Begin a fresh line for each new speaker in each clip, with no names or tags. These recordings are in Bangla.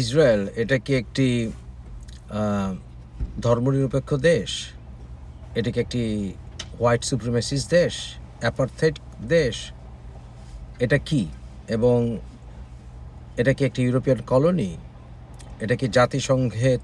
ইসরায়েল, এটা কি একটি ধর্মনিরপেক্ষ দেশ? এটা কি একটি হোয়াইট সুপ্রিমেসিস দেশ? অ্যাপার্থেড দেশ? এটা কি? এবং এটা কি একটি ইউরোপিয়ান কলোনি? এটা কি জাতিসংঘের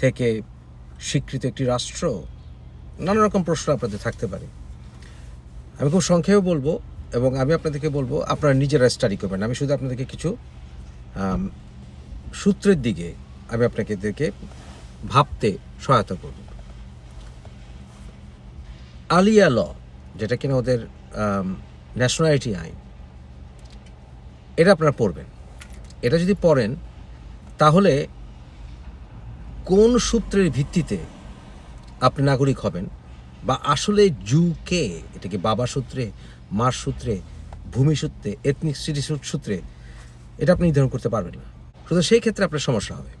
থেকে স্বীকৃত একটি রাষ্ট্র? নানা রকম প্রশ্ন আপনাদের থাকতে পারে। আমি খুব সংক্ষেপে বলব এবং আমি আপনাদেরকে বলব, আপনারা নিজেরা স্টাডি করবেন। আমি শুধু আপনাদেরকে কিছু সূত্রের দিকে আমি আপনাকে এদেরকে ভাবতে সহায়তা করব। আলিয়া ল, যেটা কিনা ওদের ন্যাশনালিটি আইন, এটা আপনারা পড়বেন। এটা যদি পড়েন, তাহলে কোন সূত্রের ভিত্তিতে আপনি নাগরিক হবেন বা আসলে জু কে, এটা কি বাবা সূত্রে, মার সূত্রে, ভূমি সূত্রে এথনিক সিটি সূত্রে, এটা আপনি নির্ধারণ করতে পারবেন না। শুধু সেই ক্ষেত্রে আপনার সমস্যা হবে।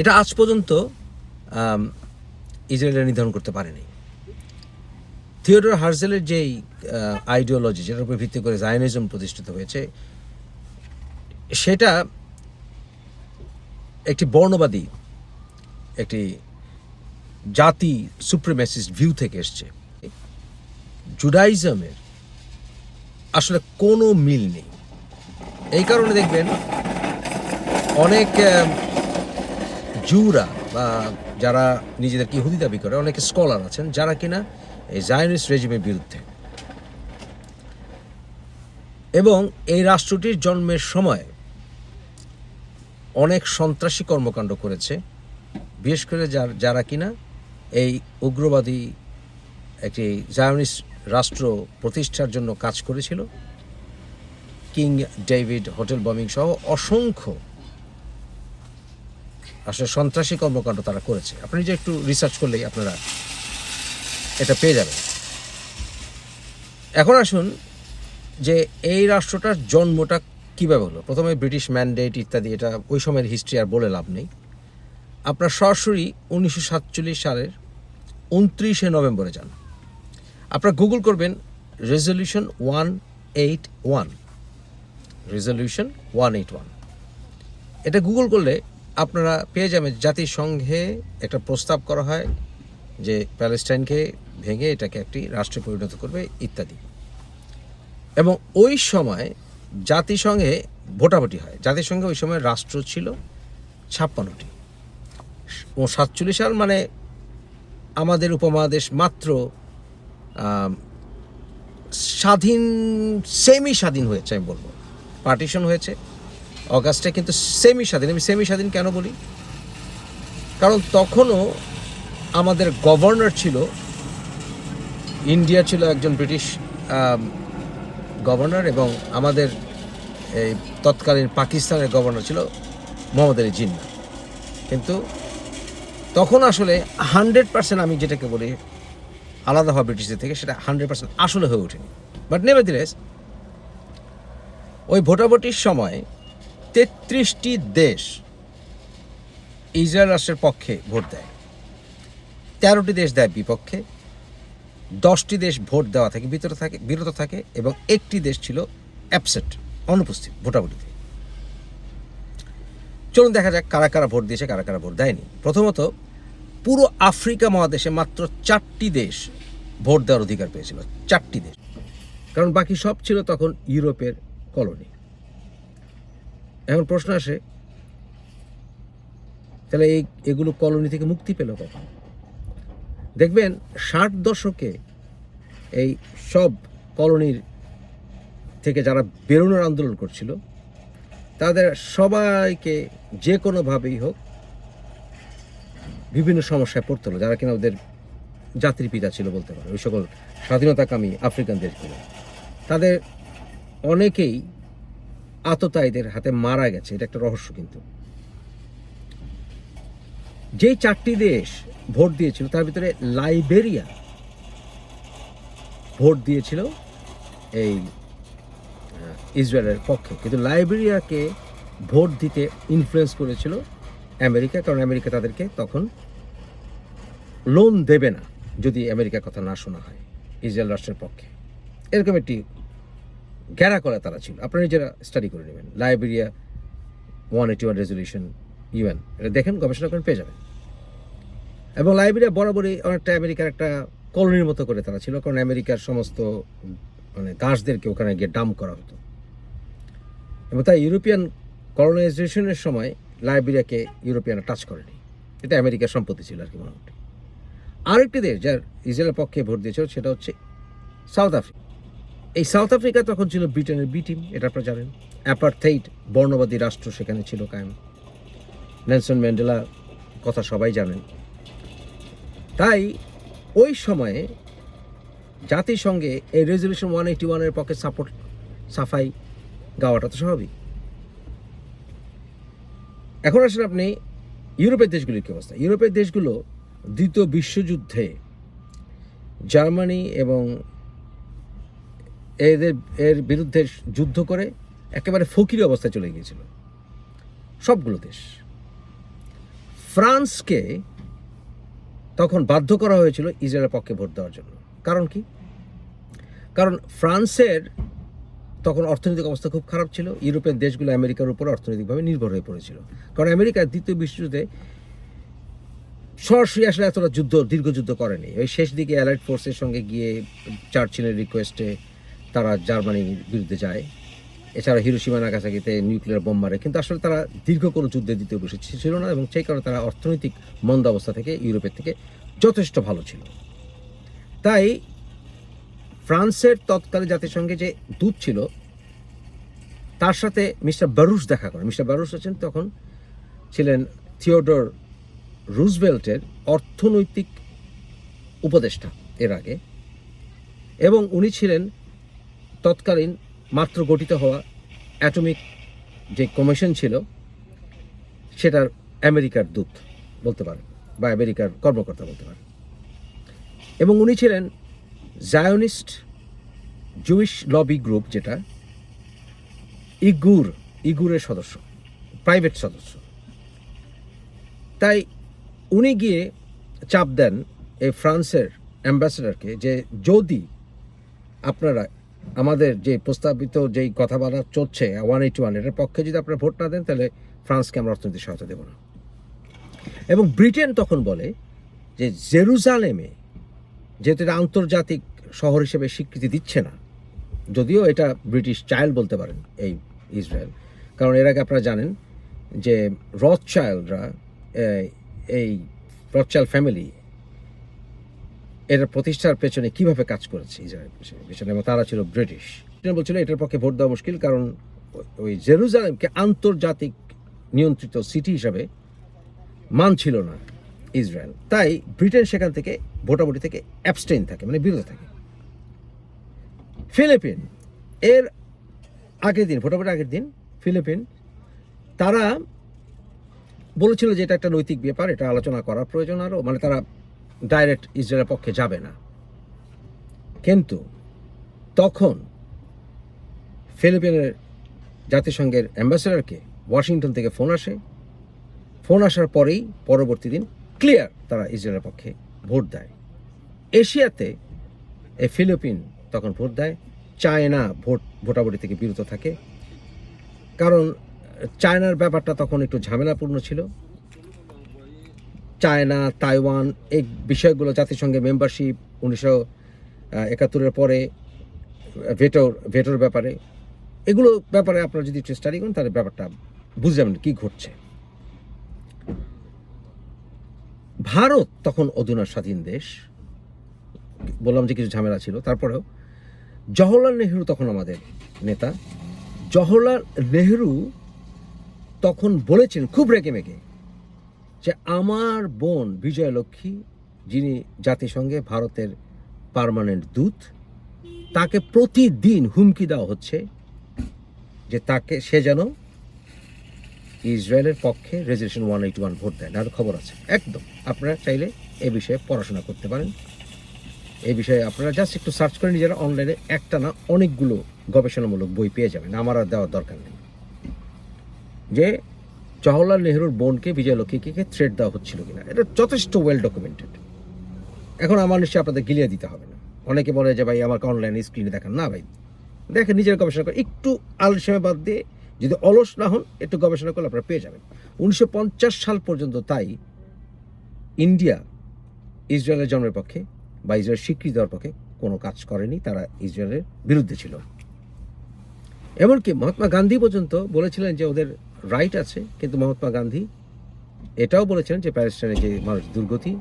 এটা আজ পর্যন্ত ইসরায়েলের নির্ধারণ করতে পারেনি। থিওডর হার্জেলের যেই আইডিওলজি যেটার উপর ভিত্তি করে জায়নিজম প্রতিষ্ঠিত হয়েছে, সেটা একটি বর্ণবাদী, একটি জাতি সুপ্রিমেসিস্ট ভিউ থেকে এসছে। জুডাইজমের আসলে কোনো মিল নেই। এই কারণে দেখবেন অনেক জুরা বা যারা নিজেদেরকে ইহুদি দাবি করে, অনেক স্কলার আছেন, যারা কিনা এই জায়নিস্ট রেজিমের বিরুদ্ধে। এবং এই রাষ্ট্রটির জন্মের সময় অনেক সন্ত্রাসী কর্মকাণ্ড করেছে, বিশেষ করে যার- যারা কিনা এই উগ্রবাদী একটি জায়নিস্ট রাষ্ট্র প্রতিষ্ঠার জন্য কাজ করেছিল। কিং ডেভিড হোটেল বমিং সহ অসংখ্য আসলে সন্ত্রাসী কর্মকাণ্ড তারা করেছে। আপনি যে একটু রিসার্চ করলেই আপনারা এটা পেয়ে যাবেন। এখন আসুন যে এই রাষ্ট্রটার জন্মটা কীভাবে হলো? প্রথমে ব্রিটিশ ম্যান্ডেট ইত্যাদি, এটা ওই সময়ের হিস্ট্রি আর বলে লাভ নেই। আপনার সরাসরি উনিশশো সাতচল্লিশ সালের উনত্রিশে নভেম্বরে যান। আপনারা গুগল করবেন resolution one eight one resolution one eight one এটা গুগল করলে আপনারা পেয়ে যাবেন জাতিসংঘে একটা প্রস্তাব করা হয় যে প্যালেস্টাইনকে ভেঙে এটাকে একটি রাষ্ট্রে পরিণত করবে ইত্যাদি। এবং ওই সময় জাতিসংঘে ভোটাভুটি হয়। জাতিসংঘে ওই সময় রাষ্ট্র ছিল ছাপ্পান্নটি। ও সাতচল্লিশ সাল মানে আমাদের উপমহাদেশ মাত্র স্বাধীন সেমি স্বাধীন হয়েছে আমি বলব। পার্টিশন হয়েছে। অগাস্টে কিন্তু সেমি স্বাধীন আমি সেমি স্বাধীন কেন বলি? কারণ তখনও আমাদের গভর্নর ছিল, ইন্ডিয়া ছিল একজন ব্রিটিশ গভর্নর এবং আমাদের এই তৎকালীন পাকিস্তানের গভর্নর ছিল মোহাম্মদ আলী জিন্না। কিন্তু তখন আসলে হান্ড্রেড পার্সেন্ট আমি যেটাকে বলি আলাদা হওয়া ব্রিটিশদের থেকে, সেটা হান্ড্রেড পার্সেন্ট আসলে হয়ে ওঠেনি। বাট নেভার দিলেস ওই ভোটাভুটির সময় তেত্রিশটি দেশ ইসরায়েল রাষ্ট্রের পক্ষে ভোট দেয়। তেরোটি দেশ দেয় বিপক্ষে, দশটি দেশ ভোট দেওয়া থাকে বিরত থাকে বিরত থাকে এবং একটি দেশ ছিল অ্যাবসেন্ট অনুপস্থিত ভোটাভুটিতে। চলুন দেখা যাক কারা কারা ভোট দিয়েছে, কারা কারা ভোট দেয়নি। প্রথমত, পুরো আফ্রিকা মহাদেশে মাত্র চারটি দেশ ভোট দেওয়ার অধিকার পেয়েছিল, চারটি দেশ। কারণ বাকি সব ছিল তখন ইউরোপের কলোনি। এখন প্রশ্ন আসে, তাহলে এই, এগুলো কলোনি থেকে মুক্তি পেল কখন? দেখবেন, ষাট দশকে এই সব কলোনির থেকে যারা বেরোনোর আন্দোলন করছিল, তাদের সবাইকে যে কোনোভাবেই হোক বিভিন্ন সমস্যায় পড়তে হলো, যারা কিনা ওদের জাতির পিতা ছিল বলতে পারে ওই সকল স্বাধীনতাকামী আফ্রিকান দেশগুলো তাদের অনেকেই আততায়ীদের হাতে মারা গেছে, এটা একটা রহস্য কিন্তু। যেই চারটি দেশ ভোট দিয়েছিল, তার ভিতরে লাইবেরিয়া ভোট দিয়েছিল এই ইসরায়েলের পক্ষে। কিন্তু লাইবেরিয়াকে ভোট দিতে ইনফ্লুয়েন্স করেছিল আমেরিকা, কারণ আমেরিকা তাদেরকে তখন লোন দেবে না, যদি আমেরিকার কথা না শোনা হয়, ইসরায়েল রাষ্ট্রের পক্ষে। এরকম একটি ঘেরা করা তারা ছিল। আপনারা নিজেরা স্টাডি করে নেবেন। Liberia one eighty one resolution UN এটা দেখেন, গবেষণা করেন পেয়ে যাবেন। এবং লাইব্রেরিয়া বরাবরই অনেকটা আমেরিকার একটা কলোনির মতো করে তারা ছিল, কারণ আমেরিকার সমস্ত মানে দাসদেরকে ওখানে গিয়ে ডাম্প করা হতো। এবং তাই ইউরোপিয়ান কলোনাইজেশনের সময় লাইবেরিয়াকে ইউরোপিয়ানরা টাচ করেনি। এটা আমেরিকার সম্পত্তি ছিল আর কি মোটামুটি। আরেকটি দেশ, যার ইসরায়েলের পক্ষে ভোট দিয়েছিল, সেটা হচ্ছে সাউথ আফ্রিকা এই সাউথ আফ্রিকা তখন ছিল ব্রিটেনের বি টিম এটা আপনারা জানেন। অ্যাপারথেইড বর্ণবাদী রাষ্ট্র সেখানে ছিল কায়েম। নেলসন ম্যান্ডেলা কথা সবাই জানেন। তাই ওই সময়ে জাতিসংঘে এই রেজলিউশন ওয়ান এইটি ওয়ানের পক্ষে সাপোর্ট সাফাই গাওয়াটা তো স্বাভাবিক। এখন আসলে আপনি ইউরোপের দেশগুলির কী অবস্থা? ইউরোপের দেশগুলো দ্বিতীয় বিশ্বযুদ্ধে জার্মানি এবং এদের, এর বিরুদ্ধে যুদ্ধ করে একেবারে ফকির অবস্থায় চলে গিয়েছিল। সবগুলো দেশ। ফ্রান্সকে তখন বাধ্য করা হয়েছিল ইসরায়েলের পক্ষে ভোট দেওয়ার জন্য। কারণ কি? কারণ ফ্রান্সের তখন অর্থনৈতিক অবস্থা খুব খারাপ ছিল। ইউরোপের দেশগুলো আমেরিকার উপর অর্থনৈতিকভাবে নির্ভর হয়ে পড়েছিল। কারণ আমেরিকা দ্বিতীয় বিশ্বযুদ্ধে সরাসরি আসলে এতটা যুদ্ধ, দীর্ঘ যুদ্ধ করেনি। ওই শেষ দিকে অ্যালাইড ফোর্সের সঙ্গে গিয়ে চার্চিলের রিকোয়েস্টে তারা জার্মানির বিরুদ্ধে যায়। এছাড়া হিরোসীমা নাগাসাকিতে নিউক্লিয়ার বোম মারে। কিন্তু আসলে তারা দীর্ঘ কোনো যুদ্ধে দিতে বিশ্ব ছিল না এবং সেই কারণে তারা অর্থনৈতিক মন্দ অবস্থা থেকে ইউরোপের থেকে যথেষ্ট ভালো ছিল। তাই ফ্রান্সের তৎকালীন জাতিসংঘে যে দূত ছিল, তার সাথে মিস্টার বারুস দেখা করেন। মিস্টার বারুস হচ্ছেন তখন ছিলেন থিওডোর রুজবেল্টের অর্থনৈতিক উপদেষ্টা এর আগে। এবং উনি ছিলেন তৎকালীন মাত্র গঠিত হওয়া অ্যাটমিক যে কমিশন ছিল, সেটার আমেরিকার দূত বলতে পারেন বা আমেরিকার কর্মকর্তা বলতে পারেন। এবং উনি ছিলেন জায়নিস্ট জুইশ লবি গ্রুপ যেটা ইগুর, ইগুরের সদস্য প্রাইভেট সদস্য। তাই উনি গিয়ে চাপ দেন এই ফ্রান্সের অ্যাম্বাসেডারকে যে যদি আপনারা আমাদের যে প্রস্তাবিত যেই কথাবার্তা চলছে ওয়ান এইটি ওয়ান এটার পক্ষে যদি আপনারা ভোট না দেন, তাহলে ফ্রান্সকে আমরা অর্থনৈতিক সহায়তা দেবো না। এবং ব্রিটেন তখন বলে যে জেরুজালেমে যেহেতু এটা আন্তর্জাতিক শহর হিসেবে স্বীকৃতি দিচ্ছে না, যদিও এটা ব্রিটিশ চাইল্ড বলতে পারেন এই ইসরায়েল। কারণ এর আগে আপনারা জানেন যে রথ চাইল্ডরা এই রথ চাইল্ড ফ্যামিলি এটার প্রতিষ্ঠার পেছনে কীভাবে কাজ করেছে ইসরায়েল পেছনে এবং তারা ছিল ব্রিটিশ বলছিল এটার পক্ষে ভোট দেওয়া মুশকিল কারণ ওই জেরুজালেমকে আন্তর্জাতিক নিয়ন্ত্রিত সিটি হিসাবে মানছিল না ইসরায়েল। তাই ব্রিটেন সেখান থেকে ভোটাভুটি থেকে অ্যাবস্টেইন থাকে মানে বিরত থাকে। ফিলিপিন, এর আগের দিন, ভোটাভুটির আগের দিন ফিলিপিন, তারা বলেছিল যে এটা একটা নৈতিক ব্যাপার, এটা আলোচনা করার প্রয়োজন আরও। মানে তারা ডাইরেক্ট ইসরায়েলের পক্ষে যাবে না। কিন্তু তখন ফিলিপিনের জাতিসংঘের অ্যাম্বাসেডারকে ওয়াশিংটন থেকে ফোন আসে। ফোন আসার পরেই পরবর্তী দিন ক্লিয়ার তারা ইসরায়েলের পক্ষে ভোট দেয়। এশিয়াতে এই ফিলিপিন তখন ভোট দেয়। চায়না ভোট, ভোটাভুটি থেকে বিরত থাকে। কারণ, চায়নার ব্যাপারটা তখন একটু ঝামেলাপূর্ণ ছিল। চায়না, তাইওয়ান, এই বিষয়গুলো জাতিসংঘের মেম্বারশিপ উনিশশো একাত্তরের পরে ভেটোর ভেটোর ব্যাপারে। এগুলো ব্যাপারে আপনারা যদি একটু স্টাডি করেন, তাহলে ব্যাপারটা বুঝে যাবেন কী ঘটছে। ভারত তখন অধুনা স্বাধীন দেশ। বললাম যে কিছু ঝামেলা ছিল, তারপরেও জওহরলাল নেহরু তখন আমাদের নেতা। জওহরলাল নেহরু তখন বলেছেন, খুব রেগে মেগে যে আমার বোন বিজয়লক্ষ্মী, যিনি জাতিসংঘে ভারতের পার্মানেন্ট দূত, তাকে প্রতিদিন হুমকি দেওয়া হচ্ছে যে তাকে, সে যেন ইসরায়েলের পক্ষে resolution one eight one vote দেয় না। খবর আছে। একদম। আপনারা চাইলে এ বিষয়ে পড়াশোনা করতে পারেন। এ বিষয়ে আপনারা জাস্ট একটু সার্চ করে নিজেরা অনলাইনে একটা না অনেকগুলো গবেষণামূলক বই পেয়ে যাবেন। আমার আর দেওয়ার দরকার নেই। যে জওহরলাল নেহরুর বোনকে বিজয়লক্ষ্মীকে থ্রেড দেওয়া হচ্ছিল কিনা? এটা যথেষ্ট ওয়েল ডকুমেন্টেড এখন আমার নিশ্চয়ই আপনাদের গিলিয়ে দিতে হবে না। অনেকে বলে যে, ভাই আমাকে অনলাইনে স্ক্রিনে দেখান। না, ভাই। দেখেন, নিজের গবেষণা করে একটু আলসেমে বাদ দিয়ে যদি অলস না হন, একটু গবেষণা করলে আপনারা পেয়ে যাবেন। উনিশশো পঞ্চাশ সাল পর্যন্ত তাই ইন্ডিয়া ইসরায়েলের জন্মের পক্ষে বা ইসরায়েল স্বীকৃতি দেওয়ার পক্ষে কোনো কাজ করেনি। তারা ইসরায়েলের বিরুদ্ধে ছিল। এমনকি মহাত্মা গান্ধী পর্যন্ত বলেছিলেন যে, ওদের রাইট আছে, কিন্তু মহাত্মা গান্ধী এটাও বলেছিলেন যে প্যালেস্টাইনে যে মানুষ দুর্গতি,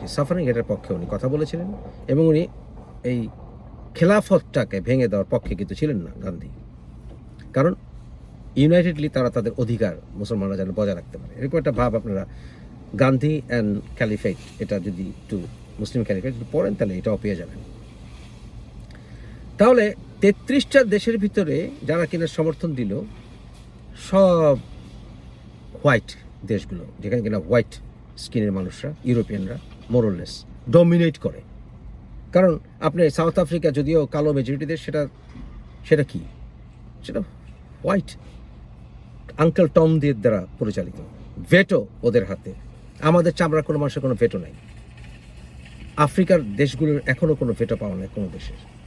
যে সাফারিং এটার পক্ষে উনি কথা বলেছিলেন। এবং উনি এই খেলাফতটাকে ভেঙে দেওয়ার পক্ষে কিন্তু ছিলেন না গান্ধী। কারণ ইউনাইটেডলি তারা তাদের অধিকার মুসলমানরা যেন বজায় রাখতে পারে। এরকম একটা ভাব আপনারা গান্ধী অ্যান্ড ক্যালিফেট এটা যদি একটু মুসলিম ক্যালিফেট যদি পড়েন, তাহলে এটাও পেয়ে যাবেন। তাহলে তেত্রিশটা দেশের ভিতরে যারা কিনা সমর্থন দিল সব হোয়াইট দেশগুলো, যেখানে কিনা হোয়াইট স্কিনের মানুষরা, ইউরোপিয়ানরা মোরললেস ডমিনেট করে। কারণ আপনি সাউথ আফ্রিকা যদিও কালো মেজরিটি দেশ, সেটা সেটা কি? সেটা হোয়াইট আঙ্কেল টম দিয়ে দ্বারা পরিচালিত। ভেটো ওদের হাতে। আমাদের চামড়ার কোনো মানুষের কোনো ভেটো নাই। আফ্রিকার দেশগুলোর এখনও কোনো ভেটো পাওয়া নাই কোনো দেশের।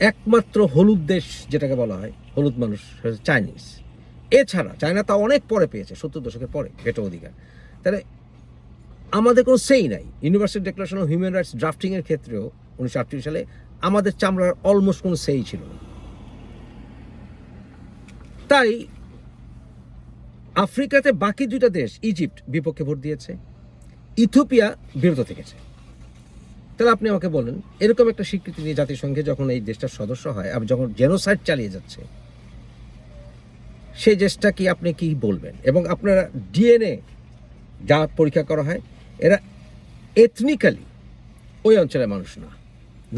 একমাত্র হলুদ দেশ যেটাকে বলা হয়, হলুদ মানুষ চাইনিজ। এছাড়া চায়না তা অনেক পরে পেয়েছে, সত্তর দশকের পরে ভেটো অধিকার। তাহলে আমাদের কোনো সেই নাই। Universal declaration of human rights ড্রাফটিংয়ের ক্ষেত্রেও উনিশশো আটত্রিশ সালে আমাদের চামড়ার অলমোস্ট কোনো সেই ছিল না। তাই আফ্রিকাতে বাকি দুইটা দেশ ইজিপ্ট বিপক্ষে ভোট দিয়েছে ইথিওপিয়া বিরত থেকেছে। তাহলে আপনি আমাকে বলেন, এরকম একটা স্বীকৃতি নিয়ে জাতিসংঘে যখন এই দেশটার সদস্য হয় আর যখন জেনোসাইড চালিয়ে যাচ্ছে, সেই দেশটা কি আপনি কি বলবেন? এবং আপনারা ডিএনএ যা পরীক্ষা করা হয়, এরা এথনিক্যালি ওই অঞ্চলের মানুষ না।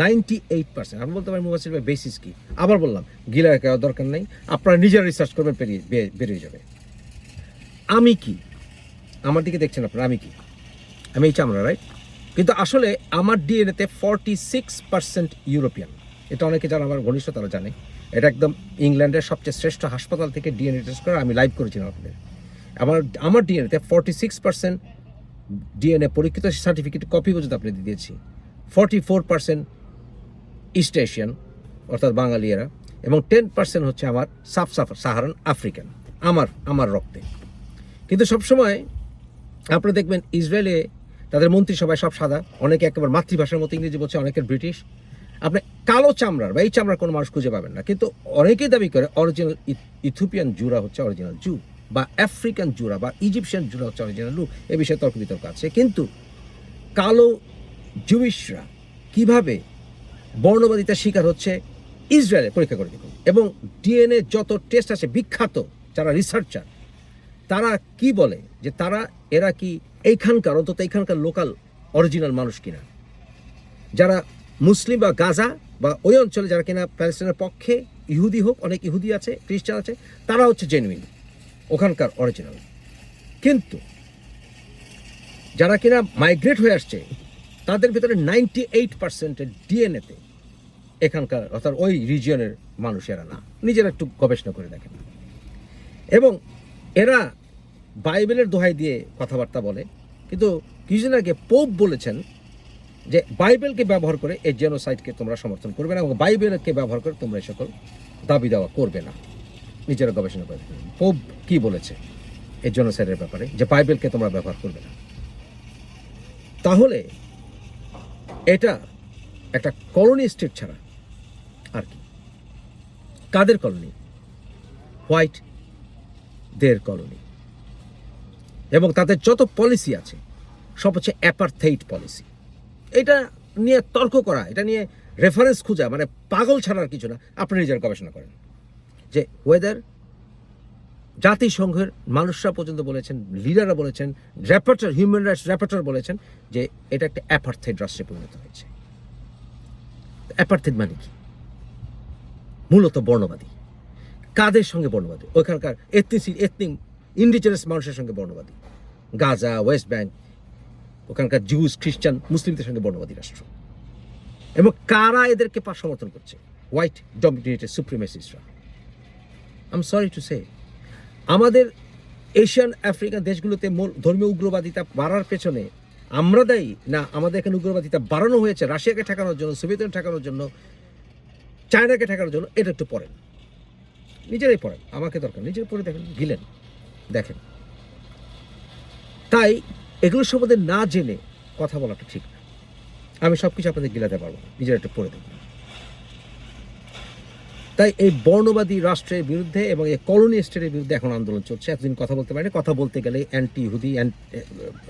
নাইনটি এইট পার্সেন্ট আমি বলতে পারি মুবাসির ভাই বেসিস কি? আবার বললাম গিলা করার দরকার নেই, আপনারা নিজেরা রিসার্চ করবেন, পেরিয়ে বেরিয়ে যাবে। আমি কি? আমার দিকে দেখছেন আপনারা, আমি কি? আমি এই চামড়া রাইট কিন্তু আসলে আমার ডিএনএতে ফর্টি সিক্স পার্সেন্ট ইউরোপিয়ান এটা অনেকে যারা আমার ঘনিষ্ঠ, তারা জানে। এটা একদম ইংল্যান্ডের সবচেয়ে শ্রেষ্ঠ হাসপাতাল থেকে ডিএনএ টেস্ট করে আমি লাইভ করেছিলাম আপনাদের। আমার আমার ডিএনএতে ফর্টি সিক্স পার্সেন্ট ডিএনএ পরীক্ষিত সার্টিফিকেট কপি পর্যন্ত আপনাদের দিয়েছি। Forty four percent East Asian অর্থাৎ বাঙালিয়েরা, এবং টেন পার্সেন্ট হচ্ছে আমার সাফ সাফ সাহারান আফ্রিকান আমার আমার রক্তে। কিন্তু সবসময় আপনি দেখবেন ইসরায়েলে তাদের মন্ত্রিসভায় সব সাদা, অনেকে একেবারে মাতৃভাষার মতো ইংরেজি বলছে, অনেকের ব্রিটিশ। আপনি কালো চামড়ার বা এই চামড়ার কোনো মানুষ খুঁজে পাবেন না। কিন্তু অনেকেই দাবি করে অরিজিনাল ইথিওপিয়ান জুরা হচ্ছে অরিজিনাল জু বা আফ্রিকান জুরা বা ইজিপশিয়ান জুরা হচ্ছে অরিজিনাল লু এ বিষয়ে তর্ক বিতর্ক আছে। কিন্তু কালো জুইশরা কীভাবে বর্ণবাদিতার শিকার হচ্ছে ইসরায়েলে পরীক্ষা করে দেখুন। এবং ডিএনএ যত টেস্ট আছে, বিখ্যাত যারা রিসার্চার তারা কি বলে যে তারা, এরা কি এইখানকার, অন্তত এইখানকার লোকাল অরিজিনাল মানুষ কিনা? যারা মুসলিম বা গাজা বা ওই অঞ্চলে যারা কিনা প্যালেস্টাইনের পক্ষে ইহুদি হোক, অনেক ইহুদি আছে, খ্রিস্টান আছে, তারা হচ্ছে জেনুইন ওখানকার অরিজিনাল কিন্তু যারা কিনা মাইগ্রেট হয়ে আসছে, তাদের ভিতরে নাইনটি এইট পার্সেন্টের ডিএনএতে এখানকার, অর্থাৎ ওই রিজিয়নের মানুষেরা না। নিজেরা একটু গবেষণা করে দেখেন। এবং এরা বাইবেলের দোহাই দিয়ে কথাবার্তা বলে কিন্তু কিছুদিন আগে পোপ বলেছেন যে বাইবেলকে ব্যবহার করে এই জেনোসাইডকে তোমরা সমর্থন করবে না এবং বাইবেলকে ব্যবহার করে তোমরা এই সকল দাবি দেওয়া করবে না। নিজেরা গবেষণা করে পোপ কি বলেছে এই জেনোসাইডের ব্যাপারে? যে বাইবেলকে তোমরা ব্যবহার করবে না। তাহলে এটা একটা কলোনি স্টেট ছাড়া আর কি? কাদের কলোনি? হোয়াইট দের কলোনি। এবং তাদের যত পলিসি আছে, সব হচ্ছে অ্যাপারথেইট পলিসি এটা নিয়ে তর্ক করা, এটা নিয়ে রেফারেন্স খোঁজা মানে পাগল ছাড়ার কিছু না, আপনি নিজের গবেষণা করেন। যে ওয়েদার জাতিসংঘের মানুষরা পর্যন্ত বলেছেন লিডাররা বলেছেন র্যাপার্টার হিউম্যান রাইটস র্যাপার্টার বলেছেন যে এটা একটা অ্যাপারথেড রাষ্ট্রে পরিণত হয়েছে। অ্যাপারথেড মানে কি? মূলত বর্ণবাদী। কাদের সঙ্গে বর্ণবাদী? ওইখানকার এথনিসি এথনিক ইন্ডিজিনাস মানুষের সঙ্গে বর্ণবাদী। গাজা ওয়েস্ট ব্যাংক ওখানকার জিউস খ্রিস্টান মুসলিমদের সঙ্গে বর্ণবাদী রাষ্ট্র। এবং কারা এদেরকে পা সমর্থন করছে? হোয়াইট ডমিনেটেড সুপ্রিমেসিসরা আম সরি টু সে আমাদের এশিয়ান আফ্রিকান দেশগুলোতে ধর্মীয় উগ্রবাদিতা বাড়ার পেছনে আমরা দায়ী না আমাদের এখানে উগ্রবাদিতা বাড়ানো হয়েছে, রাশিয়াকে ঠেকানোর জন্য সোভিয়েত ঠেকানোর জন্য, চায়নাকে ঠেকানোর জন্য, এটা একটু পড়েন। নিজেরাই পড়েন, আমাকে দরকার নিজের পড়ে দেখেন, গিলেন। দেখেন। তাই এগুলো সম্বন্ধে না জেনে কথা বলাটা ঠিক না। আমি সব কিছু আপনাদের গিলাতে পারব না। নিজেরা একটু পড়ে দেখুন। তাই এই বর্ণবাদী রাষ্ট্রের বিরুদ্ধে এবং এই কলোনি স্টেটের বিরুদ্ধে এখন আন্দোলন চলছে। এতদিন কথা বলতে পারেনি। কথা বলতে গেলে অ্যান্টি হুদি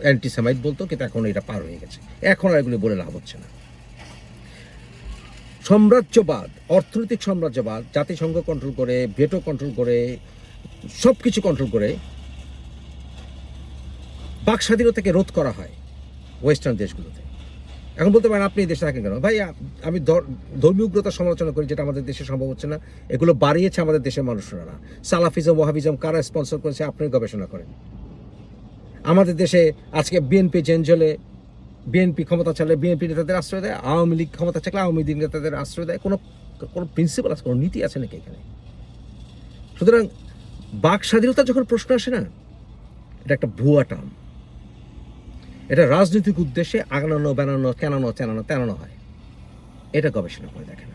অ্যান্টি সামাইট বলতো, কিন্তু এখন এটা পার হয়ে গেছে। এখন আর এগুলো বলে লাভ হচ্ছে না। সাম্রাজ্যবাদ, অর্থনৈতিক সাম্রাজ্যবাদ, জাতিসংঘ কন্ট্রোল করে ভেটো কন্ট্রোল করে সব কিছু কন্ট্রোল করে বাক স্বাধীনতাকে রোধ করা হয় ওয়েস্টার্ন দেশগুলোতে। এখন বলতে পারেন, আপনি এই দেশে থাকেন কেন? ভাই আমি ধর- ধর্মীয় উগ্রতার সমালোচনা করি, যেটা আমাদের দেশে সম্ভব হচ্ছে না। এগুলো বাড়িয়েছে আমাদের দেশের মানুষরা। সালাফিজম, ওয়াহাবিজম কারা স্পন্সর করেছে, আপনি গবেষণা করেন। আমাদের দেশে আজকে বিএনপি চেঞ্জ হলে বিএনপি ক্ষমতা চালে বিএনপি নেতাদের আশ্রয় দেয়, আওয়ামী লীগ ক্ষমতা চাকলে আওয়ামী লীগ নেতাদের আশ্রয় দেয়। কোনো কোনো প্রিন্সিপাল আছে, কোনো নীতি আছে নাকি এখানে? সুতরাং বাক স্বাধীনতা যখন প্রশ্ন আসে না, এটা একটা ভুয়া টার্ম। এটা রাজনৈতিক উদ্দেশ্যে আগানো বেনানো কেনানো চেনানো, তেনানো হয়। এটা গবেষণা করে দেখেন